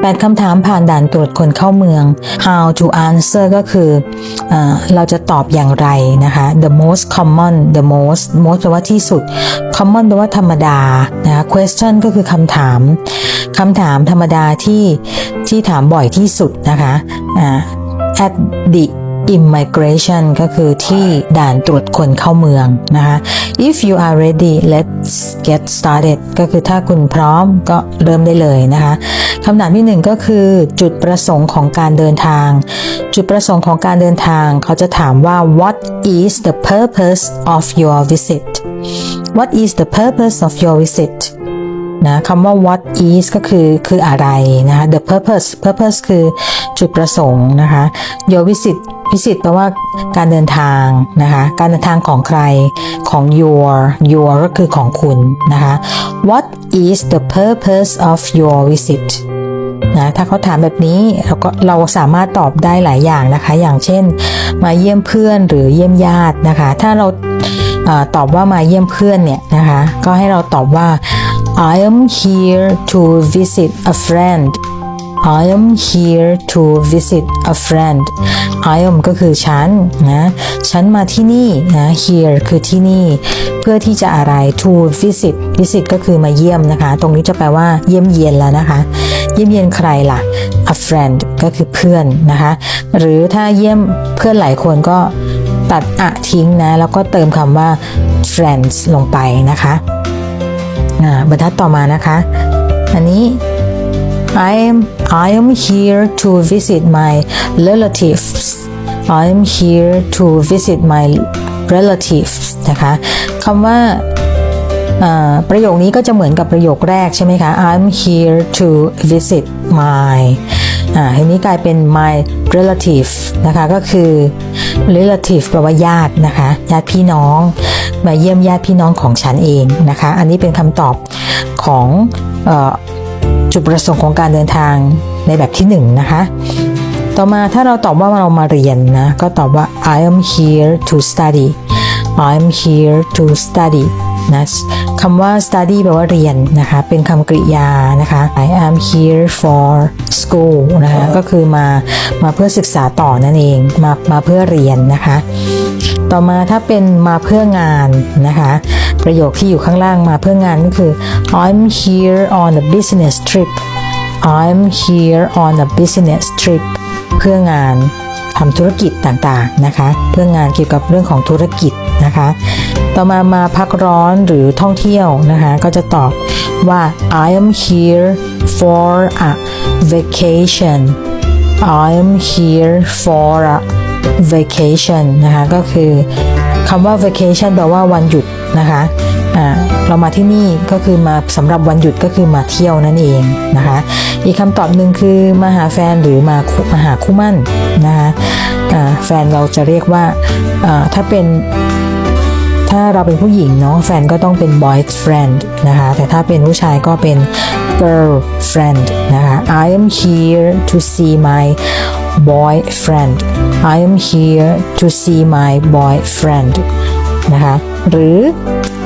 แปดคำถามผ่านด่านตรวจคนเข้าเมือง how to answer ก็คือเอเราจะตอบอย่างไรนะคะ the most common the most most แปลว่าที่สุด common แปลว่าธรรมดานะคะ question ก็คือคำถามคำถามธรรมดาที่ที่ถามบ่อยที่สุดนะคะอ่า at the immigration ก็คือที่ด่านตรวจคนเข้าเมืองนะคะ if you are ready let's get started ก็คือถ้าคุณพร้อมก็เริ่มได้เลยนะคะำถามที่หนึ่งก็คือจุดประสงค์ของการเดินทาง จุดประสงค์ของการเดินทาง เขาจะถามว่า what is the purpose of your visit what is the purpose of your visit นะคำว่า what is ก็คือคืออะไรนะคะ the purpose purpose คือจุดประสงค์นะคะ your visit visit แปลว่าการเดินทางนะคะ การเดินทางของใครของ your your ก็คือของคุณนะคะ what is the purpose of your visit นะถ้าเขาถามแบบนี้เราก็เราสามารถตอบได้หลายอย่างนะคะ อย่างเช่น มาเยี่ยมเพื่อนหรือเยี่ยมญาตินะคะ ถ้าเราตอบว่ามาเยี่ยมเพื่อนเนี่ยนะคะ ก็ให้เราตอบว่า I am here to visit a friend I am here to visit a friend I am ก็คือฉันนะฉันมาที่นี่นะ here คือที่นี่ เพื่อที่จะอะไร to visit visit ก็คือมาเยี่ยมนะคะ ตรงนี้จะแปลว่าเยี่ยมเยียนแล้วนะคะ เยี่ยมเยียนใครล่ะ a friend ก็คือเพื่อนนะคะ หรือถ้าเยี่ยมเพื่อนหลายคนก็ตัดอะทิ้งนะ แล้วก็เติมคำว่า friends ลงไปนะคะอ่าบรรทัดต่อมานะคะ อันนี้ I am I am here to visit my relatives I am here to visit my relatives นะคะคำว่าประโยคนี้ก็จะเหมือนกับประโยคแรกใช่ไหมคะ I'm here to visit my อ่าทีนี้กลายเป็น my relative นะคะก็คือ relative แปลว่าญาตินะคะญาติพี่น้อง มาเยี่ยมญาติพี่น้องของฉันเองนะคะ อันนี้เป็นคำตอบของอจุดประสงค์ของการเดินทาง ในแบบที่1นงนะคะ ต่อมาถ้าเราตอบว่าเรามาเรียนนะ ก็ตอบว่า I am here to study I am here to study นะคำว่า study แปลว่าเรียนนะคะ เป็นคำกริยานะคะ I am here for school นะคะ ก็คือมามาเพื่อศึกษาต่อนั่นเอง มามาเพื่อเรียนนะคะ ต่อมาถ้าเป็นมาเพื่องานนะคะ ประโยคที่อยู่ข้างล่างมาเพื่องานก็คือ I'm here on a business trip I'm here on a business trip เพื่องานทำธุรกิจต่างๆนะคะ เพื่องานเกี่ยวกับเรื่องของธุรกิจนะคะ ต่อมามาพักร้อนหรือท่องเที่ยวนะคะ ก็จะตอบว่า I am here for a vacation I am here for a vacation นะคะ ก็คือคำว่า vacation แปลว่าวันหยุดนะคะ เรามาที่นี่ก็คือมาสำหรับวันหยุดก็คือมาเที่ยวนั่นเองนะคะ อีกคำตอบหนึ่งคือมาหาแฟนหรือมาคุมาหาคู่มั่นนะคะแฟนเราจะเรียกว่าถ้าเป็นถ้าเราเป็นผู้หญิงเนาะแฟนก็ต้องเป็น boyfriend นะคะ แต่ถ้าเป็นผู้ชายก็เป็น girlfriend นะคะ I am here to see my boyfriend I am here to see my boyfriend นะคะ หรือ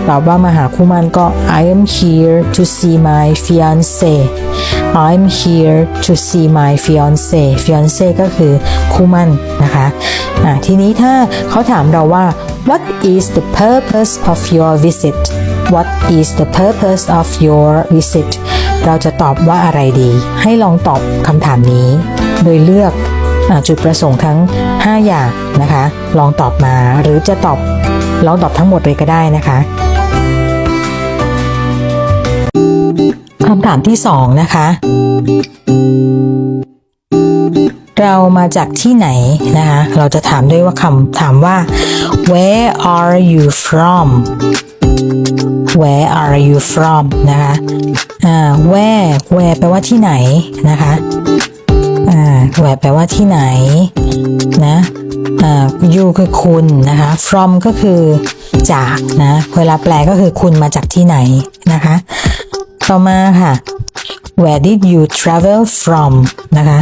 ตอบว่ามาหาคู่มันก็ I am here to see my fiance I'm here to see my fiance fiance ก็คือคู่มั่นนะคะะทีนี้ถ้าเขาถามเราว่า What is the purpose of your visit What is the purpose of your visit เราจะตอบว่าอะไรดี ให้ลองตอบคำถามนี้ โดยเลือกจุดประสงค์ทั้ง 5 อย่างนะคะ ลองตอบมาหรือจะตอบลองตอบทั้งหมดเลยก็ได้นะคะ คำถามที่2นะคะ เรามาจากที่ไหนนะคะ เราจะถามด้วยว่าคำถามว่า where are you from where are you from นะคะ อ่า where where แปลว่าที่ไหนนะคะ อ่า where แปลว่าที่ไหนนะ อ่า you คือคุณนะคะ from ก็คือจากนะ เวลาแปลก็คือคุณมาจากที่ไหนนะคะ ต่อมาค่ะ where did you travel from นะคะ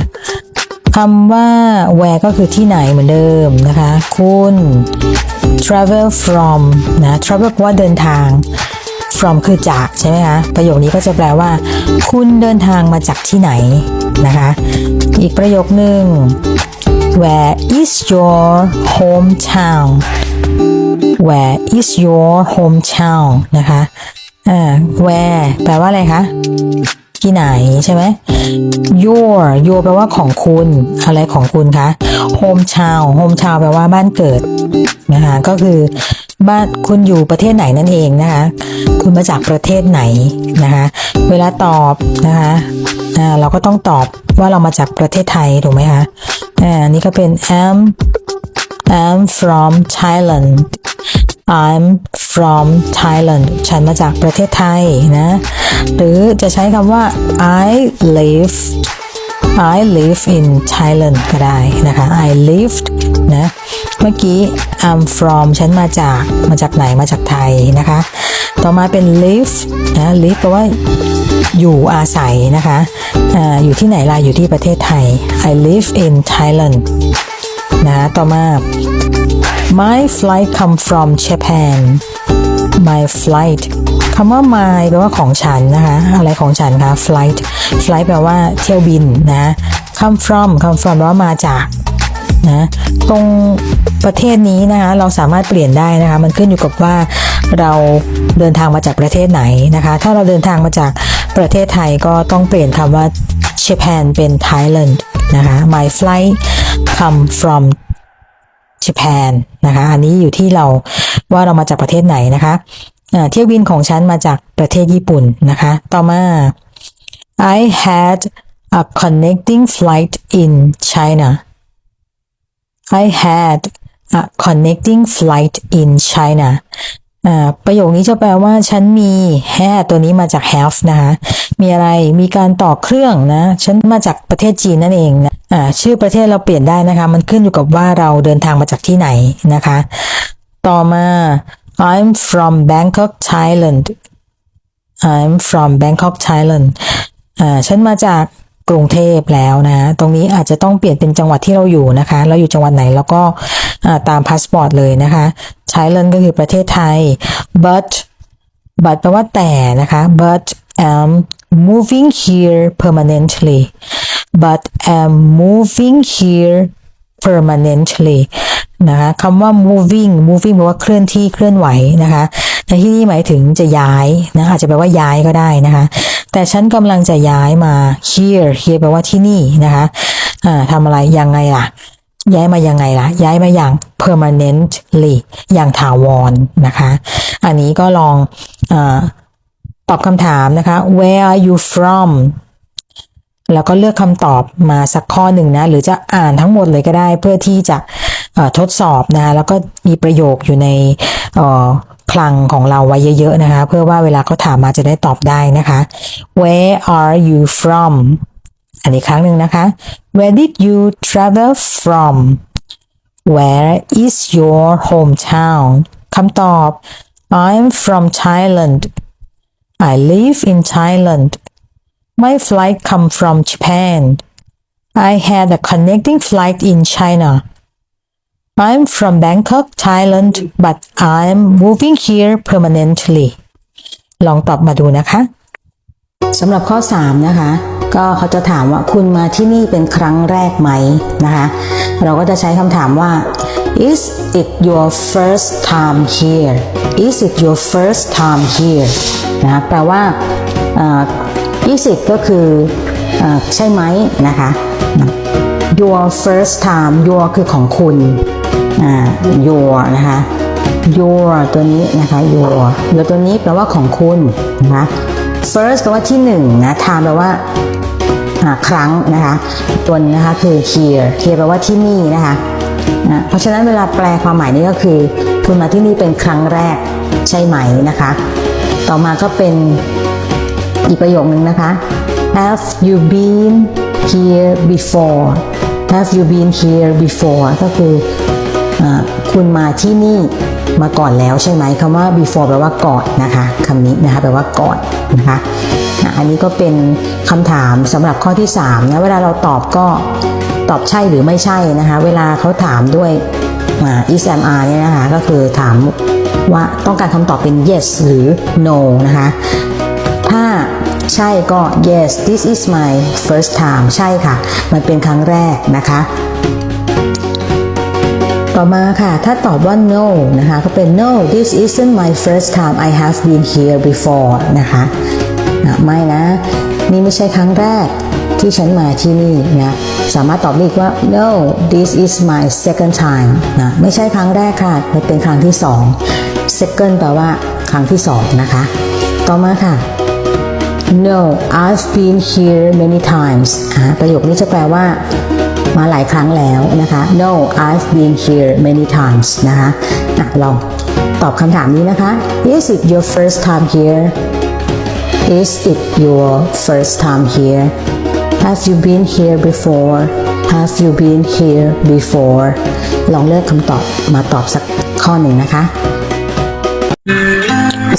คำว่า where ก็คือที่ไหนเหมือนเดิมนะคะ คุณ travel from นะ travel แปลว่าเดินทาง from คือจากใช่ไหมคะ ประโยคนี้ก็จะแปลว่า คุณเดินทางมาจากที่ไหนนะคะ อีกประโยคหนึ่ง Where is your hometown Where is your hometown นะคะ อ่า Where แปลว่าอะไรคะ ที่ไหนใช่ไหม your your แปลว่าของคุณ อะไรของคุณคะ hometown hometown แปลว่าบ้านเกิดนะคะก็คือบ้านคุณอยู่ประเทศไหนนั่นเองนะคะ คุณมาจากประเทศไหนนะคะ เวลาตอบนะคะอ่าเราก็ต้องตอบว่าเรามาจากประเทศไทยถูกไหมคะอ่านี่ก็เป็น am I'm from Thailand I'm from Thailand ฉันมาจากประเทศไทยนะ หรือจะใช้คำว่า I live I live in Thailand ก็ได้นะคะ I lived นะ เมื่อกี้ I'm from ฉันมาจาก มาจากไหน มาจากไทยนะคะ ต่อมาเป็น live นะ live แปลว่าอยู่อาศัยนะคะออยู่ที่ไหนล่ะ อยู่ที่ประเทศไทย I live in Thailand นะ ต่อมา my flight come from Japan my flight คำว่า my แปลว่าของฉันนะคะ อะไรของฉันคะ flight flight แปลว่าเที่ยวบินนะ come from come from แปลว่ามาจากนะตรงประเทศนี้นะคะเราสามารถเปลี่ยนได้นะคะ มันขึ้นอยู่กับว่าเราเดินทางมาจากประเทศไหนนะคะ ถ้าเราเดินทางมาจากประเทศไทยก็ต้องเปลี่ยนคำว่า Japan เป็น Thailand นะคะ my flight come from Japan นะคะ อันนี้อยู่ที่เราว่าเรามาจากประเทศไหนนะคะเที่ยวบินของฉันมาจากประเทศญี่ปุ่นนะคะ ต่อมา I had a connecting flight in China I had a connecting flight in China อ่าประโยคนี้จะแปลว่าฉันมี had ตัวนี้มาจาก have นะคะมีอะไรมีการต่อเครื่องนะฉันมาจากประเทศจีนนั่นเองนะอ่าชื่อประเทศเราเปลี่ยนได้นะคะ มันขึ้นอยู่กับว่าเราเดินทางมาจากที่ไหนนะคะ ต่อมา I'm from Bangkok Thailand I'm from Bangkok Thailand อ่าฉันมาจากกรุงเทพแล้วนะ ตรงนี้อาจจะต้องเปลี่ยนเป็นจังหวัดที่เราอยู่นะคะ เราอยู่จังหวัดไหนแล้วก็ ตามพาสปอร์ตเลยนะคะ Thailand ก็คือประเทศไทย but but แปลว่าแต่นะคะ but am moving here permanently but am moving here permanently นะคะคำว่า moving moving แปลว่าเคลื่อนที่เคลื่อนไหวนะคะในที่นี้หมายถึงจะย้ายนะอาจจะแปลว่าย้ายก็ได้นะคะ แต่ฉันกำลังจะย้ายมา here here แปลว่าที่นี่นะคะอ่าทำอะไรยังไงล่ะ ย้ายมายังไงล่ะ ย้ายมาอย่าง permanently อย่างถาวรนะคะ อันนี้ก็ลองอตอบคำถามนะคะ where are you from แล้วก็เลือกคำตอบมาสักข้อหนึ่งนะ หรือจะอ่านทั้งหมดเลยก็ได้เพื่อที่จะทดสอบนะคะแล้วก็มีประโยคอยู่ในคลังของเราไว้เยอะๆนะคะ เพื่อว่าเวลาเขาถามมาจะได้ตอบได้นะคะ where are you from อันนี้ครั้งหนึ่งนะคะ where did you travel from where is your hometown คำตอบ I'm from Thailand I live in Thailand My flight come from Japan I had a connecting flight in China I'm from Bangkok Thailand but I'm moving here permanently ลองตอบมาดูนะคะ สำหรับข้อ 3 นะคะ ก็เขาจะถามว่าคุณมาที่นี่เป็นครั้งแรกไหมนะคะ เราก็จะใช้คำถามว่า is it your first time here is it your first time here นะะแปลว่า is it ก็คืออใช่ไหมนะคะ your first time your คือของคุณ your นะคะ your ตัวนี้นะคะ your your ตัวนี้แปลว่าของคุณนะคะ first แปลว่าที่หนึ่งนะ time แปลว่า ครั้งนะคะตัวนี้นะคะคือ here here แปลว่าที่นี่นะคะนะเพราะฉะนั้นเวลาแปลความหมายนี้ก็คือ คุณมาที่นี่เป็นครั้งแรกใช่ไหมนะคะ ต่อมาก็เป็นอีกประโยคนึงนะคะ Have you been here before Have you been here before ก็คืออคุณมาที่นี่มาก่อนแล้วใช่ไหมคำว่า before แปลว่าก่อนนะคะคำนี้นะคะแปลว่าก่อนนะคะ อันนี้ก็เป็นคำถามสำหรับข้อที่3นะเวลาเราตอบก็ตอบใช่หรือไม่ใช่นะคะ เวลาเขาถามด้วยอ่า is am are เนี่ยนะคะ ก็คือถามว่าต้องการคำตอบเป็น yes หรือ no นะคะ ถ้าใช่ก็ yes this is my first time ใช่ค่ะ มันเป็นครั้งแรกนะคะ ต่อมาค่ะ ถ้าตอบว่า no นะคะ ก็เป็น no this isn't my first time I have been here before นะคะ นะไม่นะ นี่ไม่ใช่ครั้งแรกที่ฉันมาที่นี่นะสามารถตอบได้อีกว่า no this is my second time นะไม่ใช่ครั้งแรกค่ะมันเป็นครั้งที่สอง second แปลว่า ครั้งที่สองนะคะ ต่อมาค่ะ No I've been here many times อ่าประโยคนี้จะแปลว่ามาหลายครั้งแล้วนะคะ No I've been here many times นะคะอะลองตอบคำถามนี้นะคะ Is it your first time here Is it your first time here Have you been here before Have you been here before ลองเลือกคำตอบมาตอบสักข้อหนึ่งนะคะ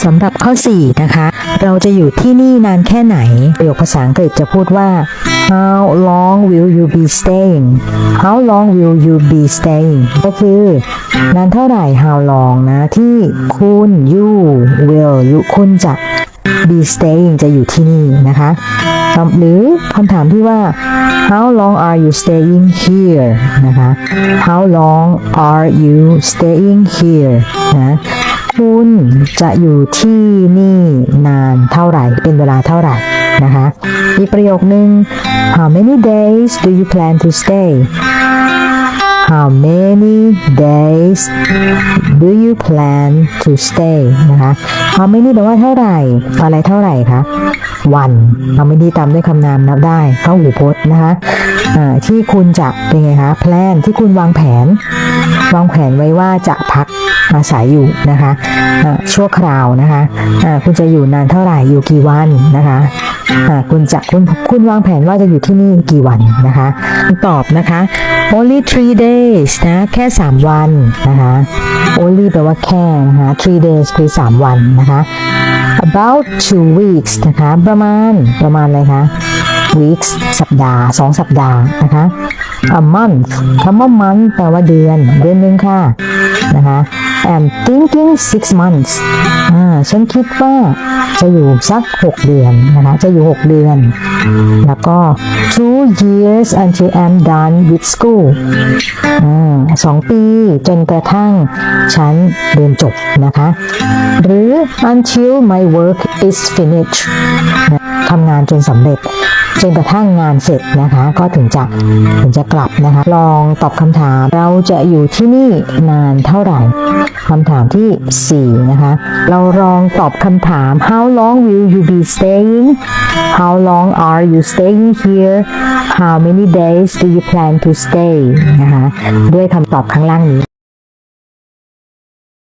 สำหรับข้อ 4 นะคะ เราจะอยู่ที่นี่นานแค่ไหน ประโยคภาษาอังกฤษจะพูดว่า how long will you be staying how long will you be staying ก็คือนานเท่าไหร่ how long นะ ที่คุณ you will หรือคุณจะ be staying จะอยู่ที่นี่นะคะหรือคำถามที่ว่า how long are you staying here นะคะ how long are you staying here นะคุณจะอยู่ที่นี่นานเท่าไหร่ เป็นเวลาเท่าไหร่นะคะ อีกประโยคนึง how many days do you plan to stay How many days do you plan to stay นะคะ How many แปลว่าเท่าไหร่ อะไรเท่าไหร่คะ วัน How many ตามด้วยคำนามนับได้เข้าหูพจน์นะคะที่คุณจะเป็นไงคะ plan ที่คุณวางแผน วางแผนไว้ว่าจะพักอาศัยอยู่นะคะอ่าชั่วคราวนะคะอ่าคุณจะอยู่นานเท่าไหร่อยู่กี่วันนะคะคุณจะคุณคุณวางแผนว่าจะอยู่ที่นี่กี่วันนะคะตอบนะคะ only three days นะแค่ 3 วันนะคะ only แปลว่าแค่นะคะ three days คือ 3 วันนะคะ about two weeks นะคะ ประมาณ ประมาณอะไรคะ weeks สัปดาห์สองสัปดาห์นะคะ a month คำว่า month แปลว่าเดือน เดือนหนึ่งค่ะ นะคะ I'm thinking six months อ่าฉันคิดว่าจะอยู่สัก 6 เดือนนะคะจะอยู่ 6 เดือน แล้วก็ two years until I'm done with school อ่าสองปีจนกระทั่งฉันเรียนจบนะคะ หรือ until my work is finished ทำงานจนสำเร็จ จนกระทั่งงานเสร็จนะคะ ก็ถึงจะถึงจะกลับนะคะ ลองตอบคำถามเราจะอยู่ที่นี่นานเท่าไหร่คำถามที่ 4 นะคะ เราลองตอบคำถาม how long will you be staying how long are you staying here how many days do you plan to stay นะคะ ด้วยคำตอบข้างล่างนี้